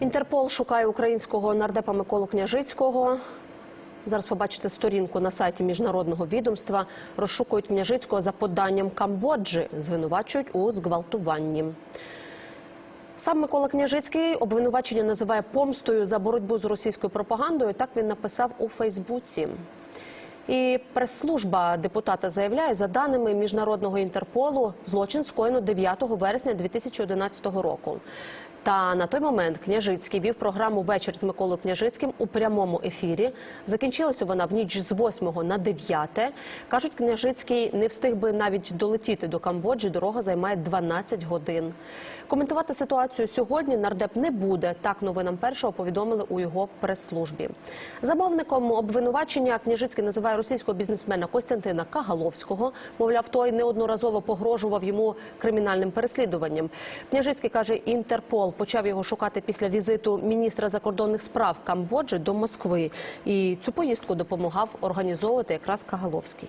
Інтерпол шукає українського нардепа Миколу Княжицького. Зараз побачите сторінку на сайті міжнародного відомства. Розшукують Княжицького за поданням Камбоджі, звинувачують у зґвалтуванні. Сам Микола Княжицький обвинувачення називає помстою за боротьбу з російською пропагандою. Так він написав у Фейсбуці. І прес-служба депутата заявляє, за даними міжнародного інтерполу, злочин скоєно 9 вересня 2011 року. Та на той момент Княжицький вів програму Вечір з Миколою Княжицьким у прямому ефірі. Закінчилася вона в ніч з 8 на 9. Кажуть, Княжицький не встиг би навіть долетіти до Камбоджі. Дорога займає 12 годин. Коментувати ситуацію сьогодні нардеп не буде. Так новинам першого повідомили у його прес-службі. Замовником обвинувачення Княжицький називає російського бізнесмена Костянтина Кагаловського. Мовляв, той неодноразово погрожував йому кримінальним переслідуванням. Княжицький каже, Інтерпол почав його шукати після візиту міністра закордонних справ Камбоджі до Москви. І цю поїздку допомагав організовувати якраз Кагаловський.